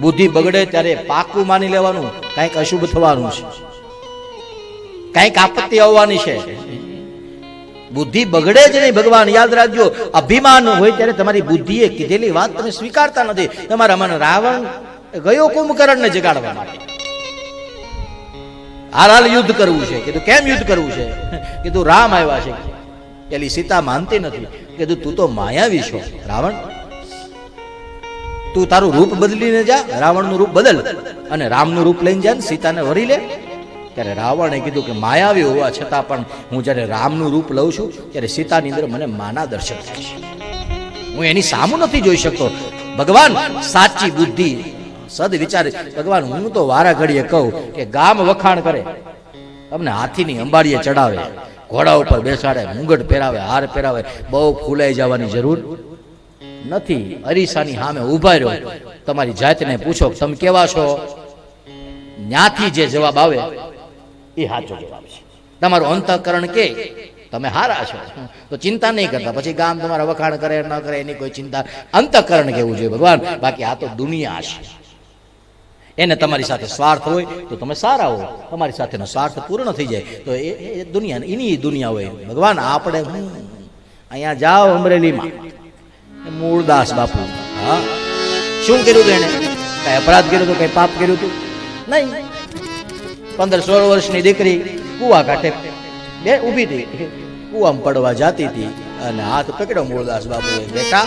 બુદ્ધિ બગડે ત્યારે પાકું માની લેવાનું કાંઈક અશુભ થવાનું છે. કાંઈક આપત્તિ આવવાની છે. બુદ્ધિ બગડે જ નહીં, ભગવાન, યાદ રાખજો. અભિમાન હોય ત્યારે તમારી બુદ્ધિએ કીધેલી વાત તમે સ્વીકારતા નથી. તમારા મન રાવણ ગયો કુંભકર્ણને જગાડવા માટે. હાલ યુદ્ધ કરવું છે. કીધું, કેમ યુદ્ધ કરવું છે? કીધું, રામ આવ્યા છે. પેલી સીતા માનતી નથી. કીધું, તું તો માયાવી છો, રાવણ. તું તારું રૂપ બદલીને જા, રાવણનું રૂપ બદલ. અને રામનું રૂપ લઈને જા ને સીતાને વરી લે. ત્યારે રાવણે કીધું કે માયાવી હોવા છતાં પણ હું જ્યારે રામનું રૂપ લઉં છું, ત્યારે સીતાની અંદર મને માના દર્શન થાય છે. હું એની સામું નથી જોઈ શકતો. ભગવાન, સાચી બુદ્ધિ. સદ વિચાર. ભગવાન, હું તો વારા ઘડીએ કહું કે ગામ વખાણ કરે. તમને હાથીની અંબાડીએ ચડાવે. ઘોડા ઉપર બેસાડે, મુંગટ પહેરાવે, હાર પહેરાવે. બહુ ફૂલાઈ જવાની જરૂર. નથી, અરીસાની સામે ઊભા રહ્યો. તમારી જાતને પૂછો, તમે કેવા છો? ન્યાથી જે જવાબ આવે, એ સાચો જવાબ છે. તમારું અંતઃકરણ કે, તમે હારા છો. તો ચિંતા નહીં કરતા. પછી ગામ તમારા વખાણ કરે, ન કરે, એની કોઈ ચિંતા. અંતઃકરણ કેવું જોઈએ ભગવાન? બાકી આ તો દુનિયા છે. એને તમારી સાથે સ્વાર્થ હોય, તો તમે સારા હો. તમારી સાથેનો સ્વાર્થ પૂર્ણ થઈ જાય. તો એ દુનિયા એની દુનિયા હોય. ભગવાન, આપણે અહીંયા જાઓ અમરેલીમાં. મૂળદાસ બાપુ. હા? શું કર્યું હતું એને? કઈ અપરાધ કર્યું હતો કઈ પાપ કર્યું હતું નહીં. પંદર સોળ વર્ષની દીકરી કુવા કાંઠે બે ઊભી હતી. કુવામાં પડવા જાતી હતી અને હાથ પકડ્યો મૂળદાસ બાપુએ. બેટા,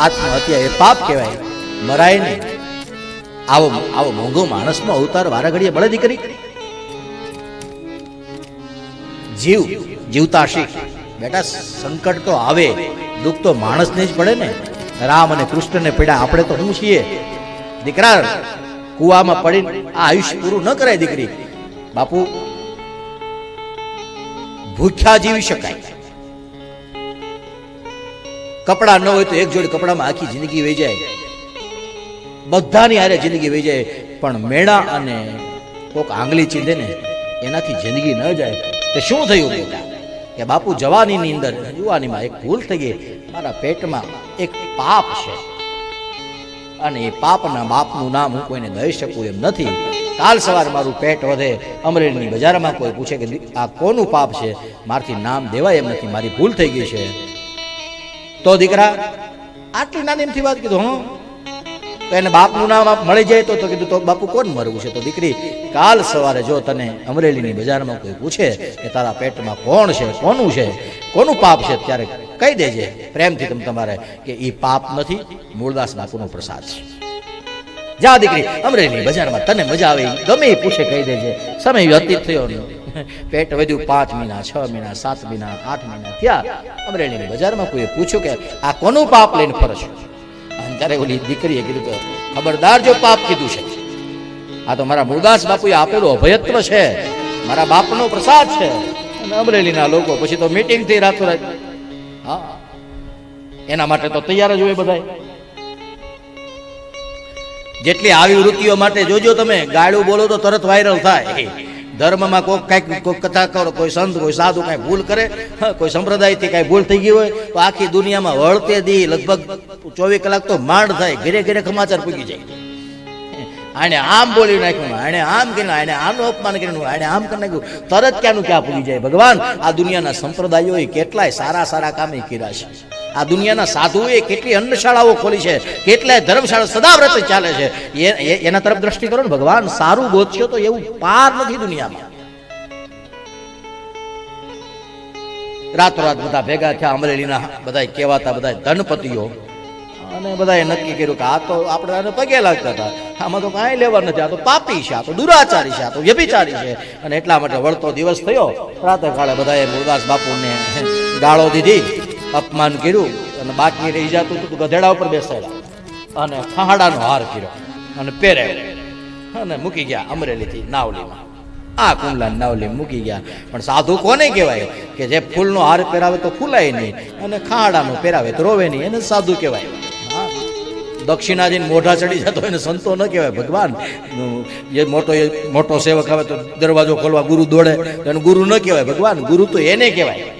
આત્મહત્યા એ પાપ કહેવાય. મરાય નહીં. આવો આવો મોંઘો માણસનો અવતાર વારાઘડીએ મળે દીકરી. જીવ જીવતા શીખ. બેટા, સંકટ તો આવે. દુઃખ તો માણસને જ પડે ને. રામ અને કૃષ્ણને પડ્યા આપણે તો હું છીએ? દીકરા કુવામાં પડીને આ આયુષ્ય પૂરું ન કરાય દીકરી. બાપુ, ભૂખ્યા જીવી શકાય. કપડા ન હોય તો એક જોડી કપડામાં આખી જિંદગી વહી જાય બધાની હારે જિંદગી વહી જાય પણ મેળા અને કોક આંગળી ચીંધે ને, એનાથી જિંદગી ન જાય. તે શું થયું, બેટા? કે બાપુ જવાનીની અંદર યુવાનીમાં એક ભૂલ થઈ ગઈ. મારા પેટમાં એક પાપ છે. અને એ પાપના બાપનું નામ હું કોઈને દઈ શકું એમ નથી. કાલ સવારે મારું પેટ વધે. અમરેલીની બજારમાં કોઈ પૂછે કે આ કોનું પાપ છે? મારથી નામ દેવાય એમ નથી. મારી ભૂલ થઈ ગઈ છે. તો દીકરા, આટલી નાની એમથી વાત કીધું, હું? તો એને બાપનું નામ આપ મળી જાય તો તો કીધું, તો બાપુ કોણ મરવું છે? તો દીકરી કાલ સવારે જો તને અમરેલીની બજારમાં કોઈ પૂછે કે તારા પેટમાં કોણ છે, કોનું છે, કોનું પાપ છે, ત્યારે કહી દેજે. પ્રેમથી તમે તમારે કે એ પાપ નથી, મૂળદાસ બાપુનો પ્રસાદ છે. જા દીકરી અમરેલી બજારમાં તને મજા આવે ગમે એ પૂછે, કહી દેજે. સમય વ્યતીત થયો નહીં પેટ વધ્યું પાંચ મહિના, છ મહિના, સાત મહિના, આઠ મહિના થયા. અમરેલીની બજારમાં કોઈએ પૂછ્યું કે આ કોનું પાપ લઈને ફરો છો? અને ત્યારે ઓલી દીકરીએ કીધું કે, ખબરદાર જો પાપ કીધું છે. આ તો મારા મુરદાસ બાપુએ આપેલું અભયત્વ છે. મારા બાપનો પ્રસાદ છે. અને અમરેલીના લોકો પછી તો મીટિંગ થઈ રાતો રાત હા. એના માટે તો તૈયાર જ હોય બધા જેટલી આવી વૃત્તિઓ માટે જોજો તમે, ગાળું બોલો તો તરત વાયરલ થાય. ધર્મમાં કોઈ કાંઈક કોઈ કથા કરો, કોઈ સંત, કોઈ સાધુ કાંઈ ભૂલ કરે કોઈ સંપ્રદાયથી કાંઈ ભૂલ થઈ ગઈ હોય, તો આખી દુનિયામાં વળતે દી લગભગ ચોવીસ કલાક તો માંડ થાય, ઘરે ઘરે સમાચાર પૂગી જાય. આને આમ બોલી નાખ્યું, આને આમ કર્યું આને આનું અપમાન કર્યું આને આમ કરી નાખ્યું. તરત ક્યાંનું ક્યાં પૂગી જાય? ભગવાન, આ દુનિયાના સંપ્રદાયોએ કેટલાય સારા સારા કામે કર્યા છે. આ દુનિયાના સાધુઓએ કેટલી અન્નશાળાઓ ખોલી છે, કેટલાય ધર્મશાળા સદાવ્રત ચાલે છે. એના તરફ દ્રષ્ટિ કરો ને, ભગવાન સારું ગોતશો તો એવું પાર નથી દુનિયામાં. રાતોરાત બધા ભેગા થયા, અમરેલીના બધા કહેવાતા બધા ધનપતિઓ. અને બધાએ નક્કી કર્યું કે આ તો આપણે આને પગે લાગતા હતા. આમાં તો કાંઈ લેવા નથી, આ તો પાપી છે, આ તો દુરાચારી છે, આ તો વ્યભિચારી છે. અને એટલા માટે વળતો દિવસ થયો. પ્રાતઃકાળે બધાએ મુરદાસ બાપુને ગાળો દીધી. અપમાન કર્યું અને બાકી રહી જતું હતું ગધેડા ઉપર બેસાડ્યા. અને ફહાડાનો હાર કર્યો અને પહેરાવ્યો. અને મૂકી ગયા અમરેલીથી નાવલીમાં. આ કુંડલા નાવલી મૂકી ગયા. પણ સાધુ કોને કહેવાય કે જે ફૂલનો હાર પહેરાવે તો ફૂલાય નહીં અને ખાડાનો પહેરાવે તો રોવે નહીં એને સાધુ કહેવાય. હા. દક્ષિણા જઈને મોઢા ચડી જતો એને સંતો ન કહેવાય. ભગવાન જે મોટો એ મોટો સેવક આવે તો દરવાજો ખોલવા ગુરુ દોડે, તો એને ગુરુ ન કહેવાય. ભગવાન, ગુરુ તો એને કહેવાય.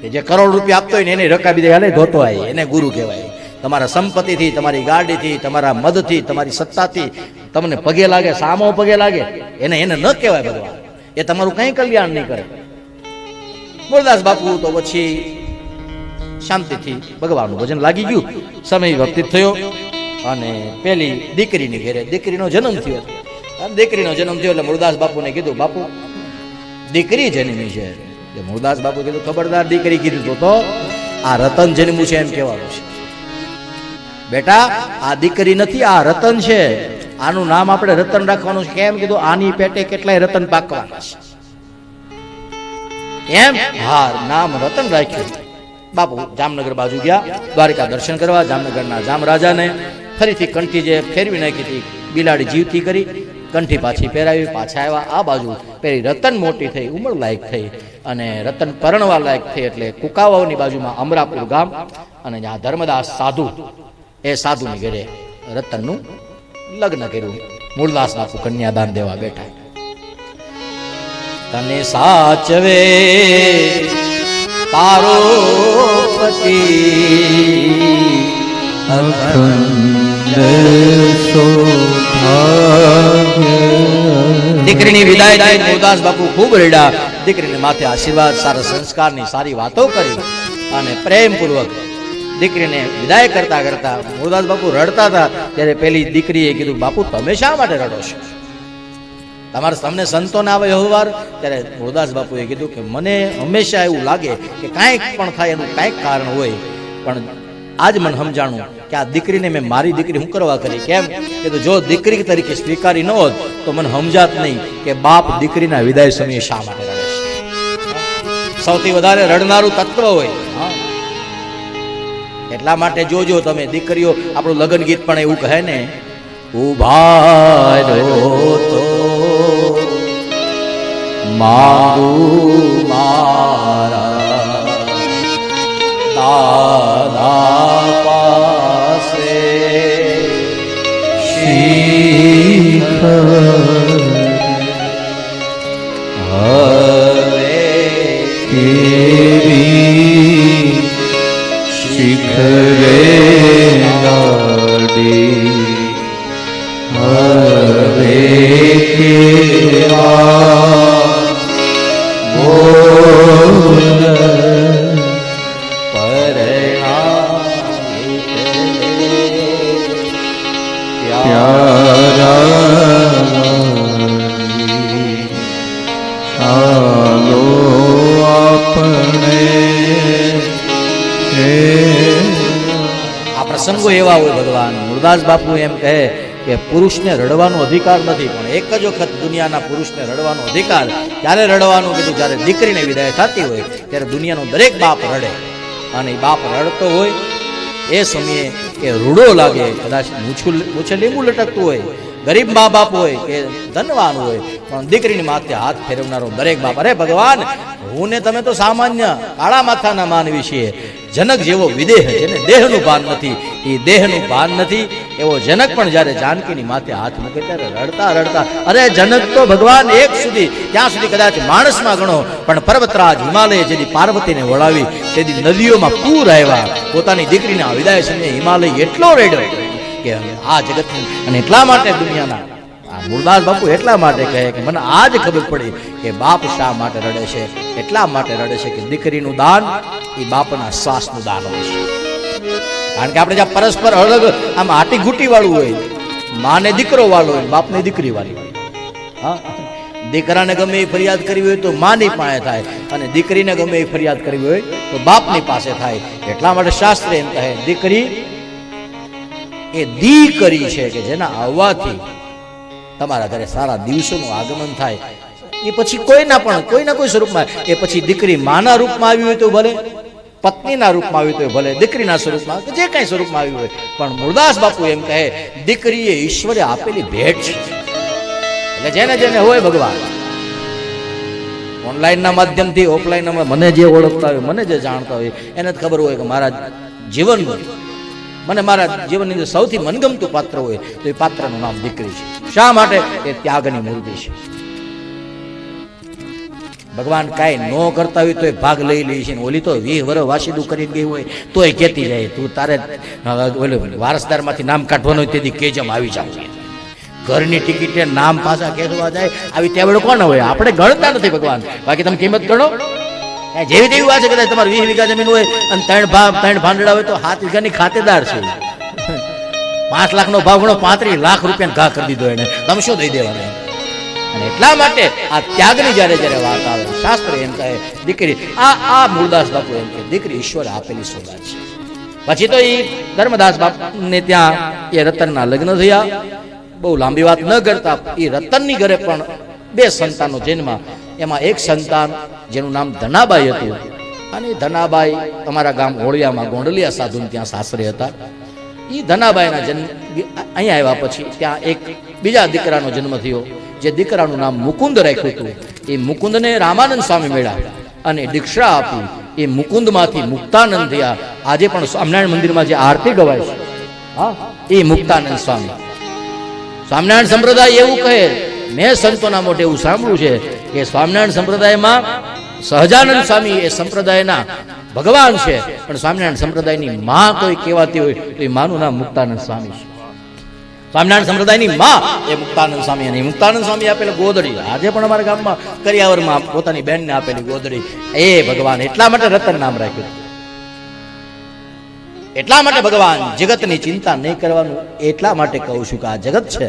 કે જે કરોડ રૂપિયા આપતો હોય ને એને રકાબી દે હાલે ધોતો આય, એને ગુરુ કહેવાય. તમારા સંપત્તિથી, તમારી ગાડીથી, તમારા મદથી તમારી સત્તાથી તમને પગે લાગે, સામો પગે લાગે, એને એને ન કહેવાય ભગવાન. એ તમારું કંઈ કલ્યાણ નહીં કરે. મુરદાસ બાપુ, તો પછી શાંતિથી ભગવાનનું ભજન લાગી ગયું. સમય વ્યતીત થયો અને પેલી દીકરીની ઘેરે, દીકરીનો જન્મ થયો દીકરીનો જન્મ થયો એટલે મુરદાસ બાપુને કીધું, બાપુ, દીકરી જન્મી છે. એટલે મુરદાસ બાપુ કીધું ખબરદાર દીકરી કીધું તો આ રતન જન્મું છે એમ કહેવાનું છે. બેટા, આ દીકરી નથી, આ રતન છે. આનું નામ આપણે રતન રાખવાનું છે. કેમ કીધું? આની પેટે કેટલાય રતન પાકવાના છે. એમ? હા, નામ રતન રાખ્યું. બાપુ જામનગર બાજુ ગયા, દ્વારિકા દર્શન કરવા, જામનગરના જામ રાજાને ફરીથી કંઠી જે ફેરવી નાખી હતી, બિલાડી જીવતી કરી કંઠી પાછી પહેરાવી, પાછા આવ્યા. આ બાજુ પેલી રતન મોટી થઈ ઉમર લાયક થઈ અને રતન પરણવા લાયક થઈ એટલે કુકાવાઓની બાજુમાં અમરાપુર ગામ અને જ્યાં ધર્મદાસ સાધુ, એ સાધુની ઘરે રતનનું લગ્ન કર્યું. મૂળદાસ બાપુ કન્યાદાન દેવા બેઠા. તને સાચવે તારો પતિ. અખંડ સૌભાગ્ય દીકરીની વિદાય થઈ મૂળદાસ બાપુ ખૂબ રેડા. દીકરીને માથે આશીર્વાદ, સારા સંસ્કારની સારી વાતો કરી અને પ્રેમપૂર્વક દીકરીને વિદાય કરતા કરતા મૂળદાસ બાપુ રડતા હતા. ત્યારે પેલી દીકરીએ કીધું, બાપુ, તમે શા માટે રડો છો? તમારે તમને સંતો ના આવે વ્યવહાર? ત્યારે મૂળદાસ બાપુએ કીધું કે, મને હંમેશા એવું લાગે કે કાંઈક પણ થાય એનું કાંઈક કારણ હોય, પણ આજ મને સમજાણું કે આ દીકરીને મેં મારી દીકરી હું કરવા કરી? કેમ? કે જો દીકરી તરીકે સ્વીકારી ન હોત, તો મને સમજાત નહીં કે બાપ દીકરીના વિદાય સમયે શા માટે રડે છે. સૌથી વધારે રડનારું તત્વ હોય. એટલા માટે જોજો તમે દીકરીઓ, આપણું લગ્ન ગીત પણ એવું કહે ને ઊભા તો મારા દાદા પાસે હવે કેવી શિખરે પ્રસંગો એવા હોય ભગવાન. મુરદાસ બાપુ એમ કહે કે પુરુષને રડવાનો અધિકાર નથી, પણ એક જ વખત દુનિયાના પુરુષને રડવાનો અધિકાર ત્યારે રડવાનું કીધું જ્યારે દીકરીને વિદાય થતી હોય, ત્યારે દુનિયાનો દરેક બાપ રડે. અને બાપ રડતો હોય એ સમયે કે રૂડો લાગે, કદાચ મૂછું મૂછે લીંબુ લટકતું હોય, ગરીબ મા બાપ હોય કે ધનવાન હોય પણ દીકરીની માથે હાથ ફેરવનારો દરેક બાપ, અરે ભગવાન, હું ને તમે તો સામાન્ય કાળા માથાના માનવી છીએ. જનક જેવો વિદેહ જેને દેહનું ભાન નથી. એ દેહનું ભાન નથી. એવો જનક પણ જ્યારે જાનકીની માથે હાથ મૂકે ત્યારે રડતા રડતા, અરે જનક તો ભગવાન એક સુધી, ત્યાં સુધી કદાચ માણસમાં ગણો. પણ પર્વતરાજ હિમાલય જેથી પાર્વતીને વળાવી તેથી નદીઓમાં પૂર આવ્યા. પોતાની દીકરીના વિદાય સમયે હિમાલય એટલો રેડ્યો કે આ જગતનું અને એટલા માટે દુનિયાના આ મૂળદાસ બાપુ એટલા માટે કહે કે મને આજ ખબર પડી કે બાપ શા માટે રડે છે, એટલા માટે રડે છે કે દીકરીનું દાન એ બાપના શ્વાસનું દાન હોય છે. કારણ કે આપણે જ્યાં પરસ્પર અલગ આમ આટી ઘૂટી વાળું હોય, માને દીકરો વાળો હોય, બાપને દીકરી વાળી હોય દીકરાને ગમે એ ફરિયાદ કરવી હોય તો માની પાસે થાય અને દીકરીને ગમે એ ફરિયાદ કરવી હોય તો બાપની પાસે થાય. એટલા માટે શાસ્ત્ર એમ કહે, દીકરી, એ દીકરી છે કે જેના આવવાથી તમારા ઘરે સારા દિવસોનું આગમન થાય. એ પછી કોઈના પણ, કોઈના કોઈ સ્વરૂપમાં, એ પછી દીકરી માના રૂપમાં આવી હોય તો ભલે, પત્નીના રૂપમાં આવ્યું તો ભલે, દીકરીના સ્વરૂપમાં જે કાંઈ સ્વરૂપમાં આવ્યું હોય. પણ મુરદાસ બાપુ એમ કહે દીકરી એ ઈશ્વરે આપેલી ભેટ છે. એટલે જેને જેને હોય ભગવાન. ઓનલાઈનના માધ્યમથી ઓફલાઈનમાં મને જે ઓળખતા હોય, મને જે જાણતા હોય, એને જ ખબર હોય કે મારા જીવનનું મને મારા જીવનની અંદર સૌથી મનગમતું પાત્ર હોય તો એ પાત્રનું નામ દીકરી છે. શા માટે? એ ત્યાગની મૂર્તિ છે. ભગવાન કાંઈ ન કરતા હોય તોય ભાગ લઈ લે છે ઓલી તો વીહ વર્ષ વાસીદું કરી ગઈ હોય, તોય કહેતી જાય. તું તારે ઓલું વારસદારમાંથી નામ કાઢવાનું હોય તેથી કેજમ આવી જાવ ઘરની ટિકિટે નામ પાછા ખેંચવા જાય, આવી ત્યાં કોણ હોય? આપણે ગણતા નથી ભગવાન. બાકી તમે કિંમત ગણો. એ જેવી તેવી વાત છે કદાચ તમારે વીસ વીઘા જમીન હોય અને ત્રણ ભાવ ત્રણ ભાંડડા હોય તો સાત વીઘાની ખાતેદાર છે. પાંચ લાખનો ભાવ ગણો પાંત્રીસ લાખ રૂપિયાનો ઘા કરી દીધો એને. તમે શું દઈ દેવાનું અને એટલા માટે આ ત્યાગની જ્યારે જ્યારે વાત આવે, શાસ્ત્ર એમ કહે, દીકરી, આ આ મૂળદાસ બાપુ એમ કહે, દીકરી, ઈશ્વર આપેલી સોદા છે. પછી તો એ ધર્મદાસ બાપને ત્યાં એ રતનના લગ્ન થયા. બહુ લાંબી વાત ન કરતા એ રતનની ઘરે પણ બે સંતાનો જન્મ એમાં એક સંતાન જેનું નામ ધનાબાઈ હતું. અને ધનાબાઈ અમારા ગામ હોળિયામાં ગોંડલિયા સાધુ ત્યાં સાસરે હતા. એ ધનાબાઈના જન્મ અહીંયા આવ્યા પછી ત્યાં એક બીજા દીકરાનો જન્મ થયો, જે દીકરાનું નામ મુકુંદ રાખ્યું હતું. એ મુકુંદને રામાનંદ સ્વામી મળ્યા અને દીક્ષા આપી. એ મુકુંદમાંથી મુક્તાનંદ થયા. આજે પણ સ્વામિનારાયણ મંદિરમાં જે આરતી ગવાય છે. હા, એ મુક્તાનંદ સ્વામી. સ્વામિનારાયણ સંપ્રદાય એવું કહે મેં સંતોના મોઢે એવું સાંભળ્યું છે કે સ્વામિનારાયણ સંપ્રદાયમાં સહજાનંદ સ્વામી એ સંપ્રદાયના ભગવાન છે. પણ સ્વામિનારાયણ સંપ્રદાયની માં કોઈ કહેવાતી હોય તો એ માનું નામ મુક્તાનંદ સ્વામી છે. સ્વામિનારાયણ સંપ્રદાયની માં એ મુક્તાનંદ સ્વામી અને મુક્તાનંદ સ્વામી આપેલી ગોદડી. આજે પણ અમારા ગામમાં કરિયાવરમાં પોતાની બહેનને આપેલી ગોદડી. એ ભગવાન એટલા માટે રતન નામ રાખ્યું એટલા માટે ભગવાન જગતની ચિંતા નહીં કરવાનું, એટલા માટે કહું છું કે આ જગત છે.